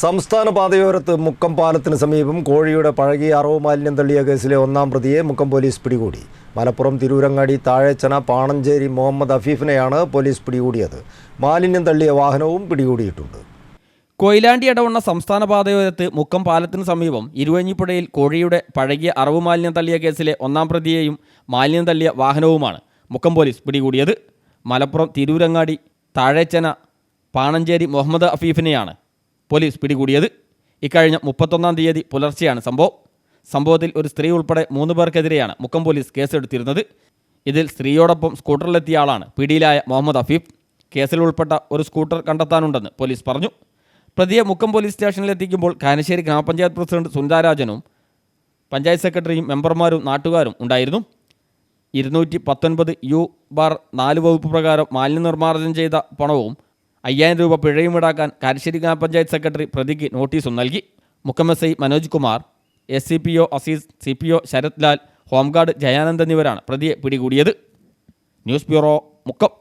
സംസ്ഥാന പാതയോരത്ത് മുക്കം പാലത്തിന് സമീപം കോഴിയുടെ പഴകിയ അറവ് മാലിന്യം തള്ളിയ കേസിലെ ഒന്നാം പ്രതിയെ മുക്കം പോലീസ് പിടികൂടി. മലപ്പുറം തിരൂരങ്ങാടി താഴേച്ചന പാണഞ്ചേരി മുഹമ്മദ് അഫീഫിനെയാണ് പോലീസ് പിടികൂടിയത്. മാലിന്യം തള്ളിയ വാഹനവും പിടികൂടിയിട്ടുണ്ട്. കൊയിലാണ്ടി ഇടവണ്ണ സംസ്ഥാന പാതയോരത്ത് മുക്കം പാലത്തിന് സമീപം ഇരുവഞ്ഞിപ്പുഴയിൽ കോഴിയുടെ പഴകിയ അറവ് മാലിന്യം തള്ളിയ കേസിലെ ഒന്നാം പ്രതിയെയും മാലിന്യം തള്ളിയ വാഹനവുമാണ് മുക്കം പോലീസ് പിടികൂടിയത്. മലപ്പുറം തിരൂരങ്ങാടി താഴേച്ചന പാണഞ്ചേരി മുഹമ്മദ് അഫീഫിനെയാണ് പോലീസ് പിടികൂടിയത്. ഇക്കഴിഞ്ഞ മുപ്പത്തൊന്നാം തീയതി പുലർച്ചെയാണ് സംഭവം. സംഭവത്തിൽ ഒരു സ്ത്രീ ഉൾപ്പെടെ മൂന്ന് പേർക്കെതിരെയാണ് മുക്കം പോലീസ് കേസെടുത്തിരുന്നത്. ഇതിൽ സ്ത്രീയോടൊപ്പം സ്കൂട്ടറിലെത്തിയ ആളാണ് പിടിയിലായ മുഹമ്മദ് അഫീഫ്. കേസിൽ ഉൾപ്പെട്ട ഒരു സ്കൂട്ടർ കണ്ടെത്താനുണ്ടെന്ന് പോലീസ് പറഞ്ഞു. പ്രതിയെ മുക്കം പോലീസ് സ്റ്റേഷനിലെത്തിക്കുമ്പോൾ കാനശ്ശേരി ഗ്രാമപഞ്ചായത്ത് പ്രസിഡന്റ് സുനിതാരാജനും പഞ്ചായത്ത് സെക്രട്ടറിയും മെമ്പർമാരും നാട്ടുകാരും ഉണ്ടായിരുന്നു. ഇരുന്നൂറ്റി പത്തൊൻപത് യു ബാർ നാല് വകുപ്പ് പ്രകാരം മാലിന്യ നിർമ്മാർജനം ചെയ്ത പണവും അയ്യായിരം രൂപ പിഴയും ഈടാക്കാൻ കാരശ്ശേരി ഗ്രാമപഞ്ചായത്ത് സെക്രട്ടറി പ്രതിക്ക് നോട്ടീസും നൽകി. I Manoj Kumar S C P O Azeez C P O Sarath Lal home guard Jayanand എന്നിവരാണ് പ്രതിയെ പിടികൂടിയത്. News bureau Mukkam.